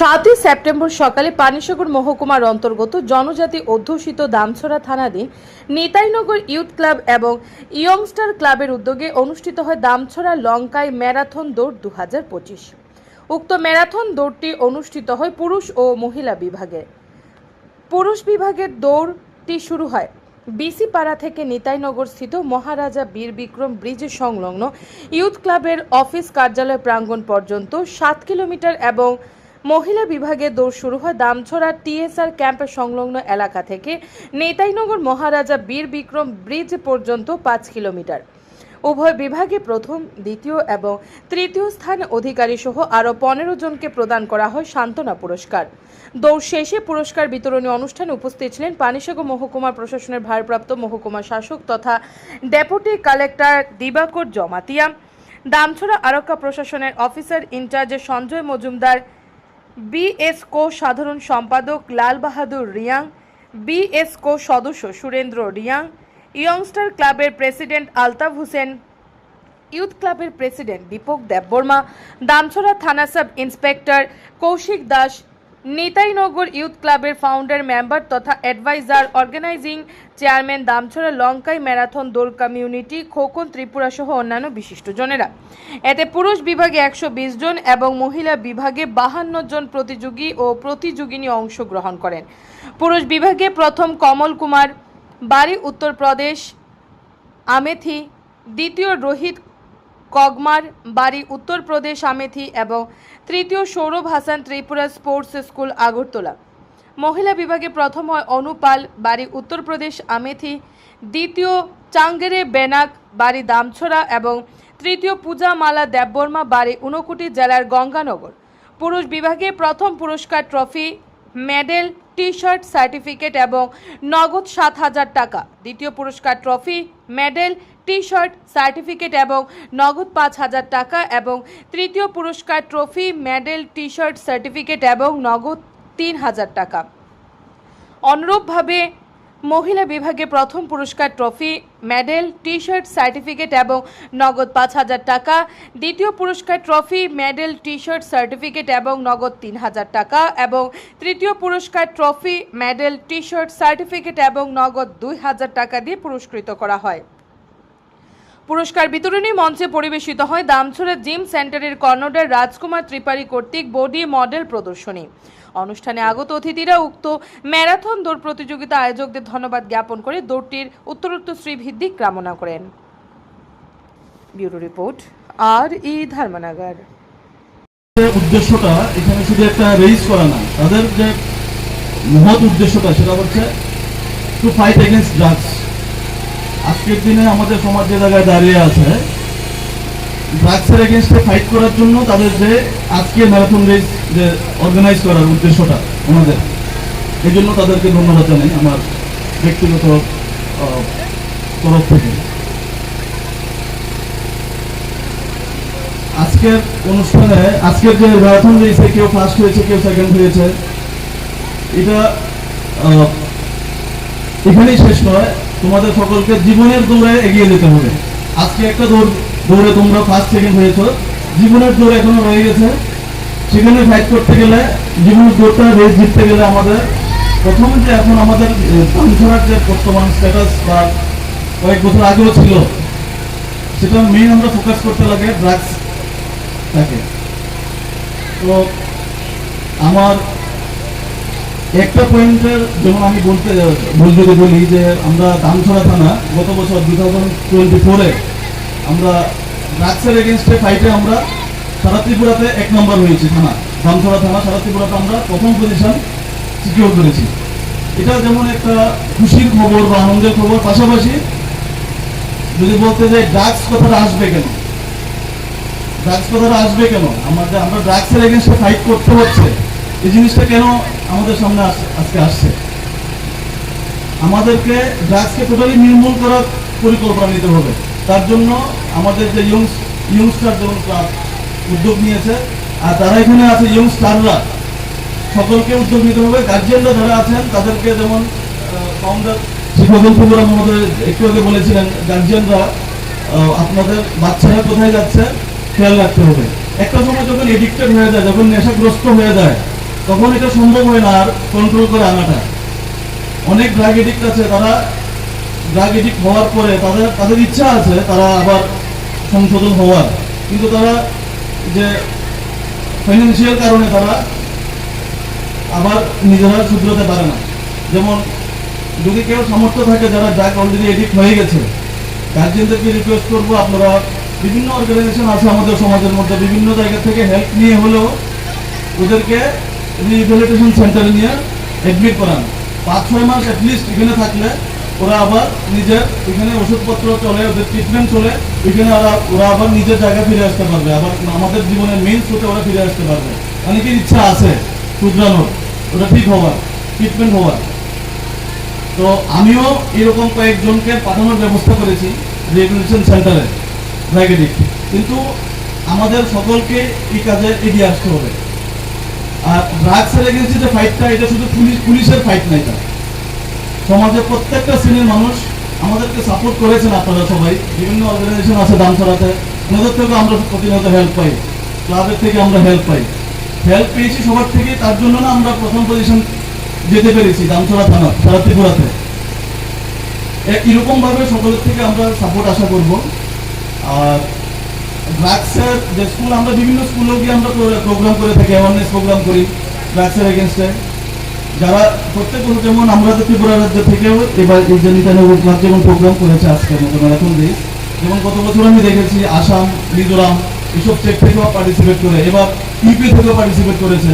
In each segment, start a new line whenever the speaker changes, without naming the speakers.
সাতই সেপ্টেম্বর সকালে পানিসাগর মহকুমার অন্তর্গত জনজাতি অধ্যুষিত দামছড়া থানাধীন নিতাইনগর ইউথ ক্লাব এবং ইয়ংস্টার ক্লাবের উদ্যোগে অনুষ্ঠিত হয় দামছড়া লঙ্কায় ম্যারাথন দৌড় দু হাজার পঁচিশ। উক্ত ম্যারাথন দৌড়টি অনুষ্ঠিত হয় পুরুষ ও মহিলা বিভাগে। পুরুষ বিভাগের দৌড়টি শুরু হয় বিসি পাড়া থেকে নিতাইনগর স্থিত মহারাজা বীর বিক্রম ব্রিজ সংলগ্ন ইউথ ক্লাবের অফিস কার্যালয় প্রাঙ্গণ পর্যন্ত সাত কিলোমিটার এবং মহিলা বিভাগে দৌড় শুরু হয় দামছড়া টিএসআর ক্যাম্পের সংলগ্ন এলাকা থেকে। নেতাইনগর মহারাজা বীর বিক্রম ব্রিজ পর্যন্ত পাঁচ কিলোমিটার। উভয় বিভাগে প্রথম, দ্বিতীয় এবং তৃতীয় স্থান অধিকারী সহ আরও পনেরো জনকে প্রদান করা হয় সান্ত্বনা পুরস্কার। দৌড় শেষে পুরস্কার বিতরণী অনুষ্ঠানে উপস্থিত ছিলেন পানিসাগর মহকুমা প্রশাসনের ভারপ্রাপ্ত মহকুমা শাসক তথা ডেপুটি কালেক্টর দিবাকর জমাতিয়া, দামছড়া আরক্ষা প্রশাসনের অফিসার ইনচার্জে সঞ্জয় মজুমদার বিএসকো সাধারণ সম্পাদক লাল বাহাদুর রিয়াং বিএসকো সদস্য সুরেন্দ্র রিয়াং, ইয়ংস্টার ক্লাবের প্রেসিডেন্ট আলতাফ হোসেন ইউথ ক্লাবের প্রেসিডেন্ট দীপক দেববর্মা, দামছড়া থানা sub inspector Koushik Das Nitainagar youth ক্লাবের ফাউন্ডার মেম্বার তথা adviser organising chairman Damchhara Lankai marathon দৌড় কমিউনিটি খোকন ত্রিপুরা সহ অন্যান্য বিশিষ্টজনেরা এতে পুরুষ বিভাগে একশো বিশ জন এবং মহিলা বিভাগে বাহান্ন জন প্রতিযোগী ও প্রতিযোগিনী অংশগ্রহণ করেন। পুরুষ বিভাগে প্রথম কমল কুমার, বাড়ি উত্তরপ্রদেশ, আমেথি, দ্বিতীয় রোহিত কগমার বাড়ি উত্তরপ্রদেশ আমেথি এবং তৃতীয় সৌরভ হাসান ত্রিপুরা স্পোর্টস স্কুল আগরতলা। মহিলা বিভাগে প্রথম হয় অনুপাল বাড়ি উত্তরপ্রদেশ আমেথি, দ্বিতীয় চাঙ্গেরে বেনাক বাড়ি দামছড়া এবং তৃতীয় পূজা মালা দেববর্মা বাড়ি উনকুটি জেলার গঙ্গানগর। পুরুষ বিভাগে প্রথম পুরস্কার trophy medal T shirt certificate এবং নগদ সাত হাজার টাকা। দ্বিতীয় পুরস্কার trophy, medal T shirt certificate এবং নগদ পাঁচ হাজার টাকা এবং তৃতীয় পুরস্কার trophy, medal T shirt certificate এবং নগদ তিন হাজার টাকা। অনুরূপভাবে মহিলা বিভাগে প্রথম পুরস্কার trophy, medal T shirt certificate এবং নগদ পাঁচ হাজার টাকা। দ্বিতীয় পুরস্কার trophy, medal T shirt certificate এবং নগদ তিন হাজার টাকা এবং তৃতীয় পুরস্কার trophy, medal T shirt certificate এবং নগদ দুই হাজার টাকা দিয়ে পুরস্কৃত করা হয়। পুরস্কার বিতরণী মঞ্চে পরিবেশিত হয় দামছড়া জিম সেন্টারের কর্ণধার রাজকুমার ত্রিপাঠী কর্তৃক বডি মডেল প্রদর্শনী। অনুষ্ঠানে আগত অতিথিরা উক্ত ম্যারাথন দৌড় প্রতিযোগিতা আয়োজকদের ধন্যবাদ জ্ঞাপন করে দৌড়টির উত্তরোত্তর শ্রীভিদ্ধি কামনা করেন। ব্যুরো রিপোর্ট, আর ই ধর্মনগর।
উদ্দেশ্যটা এখানে শুধু একটা রেজিস করা না, তাদের যে মহৎ উদ্দেশ্যটা সেটা হচ্ছে টু ফাইট এগেনস্ট ড্রাগস আজকের দিনে আমাদের সমাজ যে জায়গায় দাঁড়িয়ে আছে ড্রাগসের এগেনস্টে ফাইট করার জন্য তাদের যে আজকে ম্যারাথন রেস যে অর্গানাইজ করার উদ্দেশ্যটা ওনাদের এই জন্য তাদেরকে ধন্যবাদ জানাই আমার ব্যক্তিগত তরফ থেকে। আজকের অনুষ্ঠানে, আজকের যে ম্যারাথন রেসে কেউ ফার্স্ট হয়েছে, কেউ সেকেন্ড হয়েছে, এটা এখানেই শেষ নয়। তোমাদের সকলকে জীবনের দৌড়ে এগিয়ে যেতে হবে। আজকে একটা দৌড় দৌড়ে তোমরা ফার্স্ট সেকেন্ড হয়েছো। জীবনের দৌড় এখনও রয়ে গেছে। সেখানে ফাইট করতে গেলে, জীবনের দৌড়টা রেস জিততে গেলে আমাদের প্রথম যে এখন আমাদের পানছড়ার যে বর্তমান স্ট্যাটাস বা কয়েক বছর আগেও ছিল, সেটা মেইন আমরা ফোকাস করতে লাগে ড্রাগস থাকে তো আমার একটা পয়েন্টের যেমন আমি বলতে বল যদি বলি যে আমরা দামছড়া থানা গত বছর দু থাউজেন্ড টোয়েন্টি ফোরে আমরা ড্রাগসের এগেনস্টে ফাইটে আমরা এক নম্বর হয়েছি, থানা দামছড়া থানা আমরা প্রথম পজিশন সিকিউর করেছি। এটা যেমন একটা খুশির খবর বা আনন্দের খবর, পাশাপাশি যদি বলতে ড্রাগস কথাটা আসবে কেন? ড্রাগস কথাটা আসবে কেন? আমাদের, আমরা ড্রাগসের এগেনস্টে ফাইট করতে হচ্ছে। এই জিনিসটা কেন আমাদের সামনে আজকে আসছে? আমাদেরকে ড্রাগসকে টোটালি নির্মূল করার পরিকল্পনা নিতে হবে। তার জন্য আমাদের যে ইয়ং ইয়ংস্টার যেমন ক্লাব উদ্যোগ নিয়েছে, আর তারা এখানে আছে ইয়ংস্টাররা সকলকে উদ্যোগ নিতে হবে। গার্জিয়ানরা যারা আছেন, তাদেরকে যেমন ফাউন্ডার শিক্ষক প্রোগ্রাম আমাদের একটু আগে বলেছিলেন গার্জিয়ানরা আপনাদের বাচ্চারা কোথায় যাচ্ছে, খেয়াল রাখতে হবে। একটা সময় যখন এডিক্টেড হয়ে যায়, যখন নেশাগ্রস্ত হয়ে যায়, তখন এটা সম্ভব হয় না আর কন্ট্রোল করে আনাটা। অনেক ড্রাগ এডিক্ট আছে, তারা ড্রাগ এডিক্ট হওয়ার পরে তাদের তাদের ইচ্ছা আছে তারা আবার সংশোধন হওয়ার। কিন্তু তারা যে ফাইন্যান্সিয়াল কারণে তারা আবার নিজেরা শুধরাতে পারে না। যেমন, যদি কেউ সামর্থ্য থাকে যারা ড্রাগ অলরেডি এডিক্ট হয়ে গেছে গার্জেনদেরকে রিকোয়েস্ট করব, আপনারা বিভিন্ন অর্গানাইজেশন আছে আমাদের সমাজের মধ্যে, বিভিন্ন জায়গা থেকে হেল্প নিয়ে হলেও ওদেরকে রিহ্যাবিলিটেশন সেন্টারে নিয়ে অ্যাডমিট করান। পাঁচ ছয় মাস অ্যাটলিস্ট এখানে থাকলে ওরা আবার নিজের এখানে ওষুধপত্র চলে, ওদের ট্রিটমেন্ট চলে, এখানে ওরা ওরা আবার নিজের জায়গায় ফিরে আসতে পারবে। আবার আমাদের জীবনের মেইন স্রোতে ওরা ফিরে আসতে পারবে। অনেকের ইচ্ছা আছে শুধরানোর, ওটা ঠিক হওয়ার ট্রিটমেন্ট হওয়ার। তো আমিও এরকম কয়েকজনকে পাঠানোর ব্যবস্থা করেছি রিহ্যাবিলিটেশন সেন্টারে ড্রাগেডিক কিন্তু আমাদের সকলকে এই কাজে এগিয়ে আসতে হবে। আর ড্রাগসের এগেন্সে যে ফাইটটা এটা শুধু পুলিশ, পুলিশের ফাইট না এটা। সমাজের প্রত্যেকটা শ্রেণির মানুষ আমাদেরকে সাপোর্ট করেছেন আপনারা সবাই। বিভিন্ন অর্গানাইজেশন আছে দাম ছড়াতে ওনাদের থেকে আমরা প্রতিনিয়ত হেল্প পাই। ক্লাবের থেকে আমরা হেল্প পাই। হেল্প পেয়েছি সবার থেকে তার জন্য না আমরা প্রথম পজিশন যেতে পেরেছি দামছড়া থানা সারা ত্রিপুরাতে ভাবে সকলের থেকে আমরা সাপোর্ট আশা করব। আর ড্রাগসের যে স্কুল আমরা বিভিন্ন স্কুলেও গিয়ে আমরা প্রোগ্রাম করে থাকি অ্যাওয়ারনেস প্রোগ্রাম করি। ড্রাগসের এগেনস্টে যারা প্রত্যেক যেমন আমরা তো ত্রিপুরা রাজ্য থেকেও এবার এই যে নিতানগর যেমন প্রোগ্রাম করেছে মতো ম্যারাথন দিন যেমন গত বছর আমি দেখেছি আসাম, মিজোরাম, এসব স্টেট থেকেও পার্টিসিপেট করে, এবার ইউপি থেকেও পার্টিসিপেট করেছে।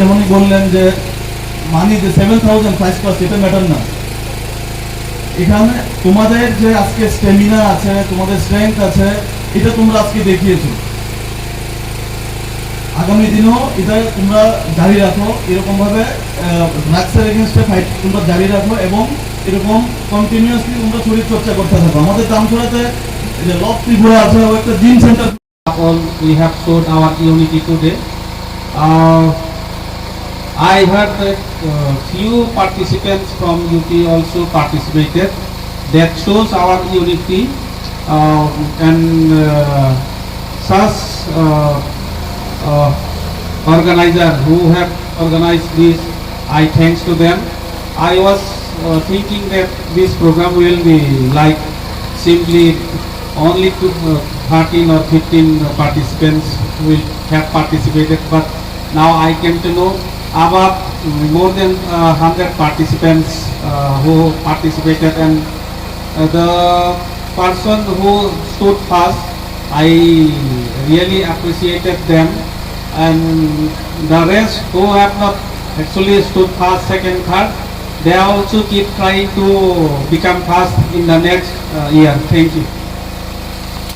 যেমনই বললেন যে, মানি যে সেভেন থাউজেন্ড পাস এটা ম্যাটার না। এখানে তোমাদের যে আজকে স্টেমিনা আছে, তোমাদের স্ট্রেংথ আছে, এটা তোমরা আজকে দেখিয়েছো। আগামী দিনেও এটা তোমরা জারি রাখো এরকম ভাবে ড্রাগসের এগেনস্টে ফাইট তোমরা জারি রাখো এবং এরকম কন্টিনিউয়াসলি তোমরা শরীর চর্চা করতে থাকো আমাদের দামছড়াতে যে লক ত্রিপুরা আছে ও একটা gym centre
we have shown our unity today. Uh, I heard that uh, few participants from UP also participated. That shows our unity uh, organizer who have organized this. I thanks to them. I was uh, thinking that this program will be like simply only to uh, 13 or 15 participants will have participated but now I came to know about more than uh, 100 participants uh, who participated and uh, the person who stood first I really appreciated them and the rest who have not actually stood first second third they also keep trying to become first in the next uh, year. Thank you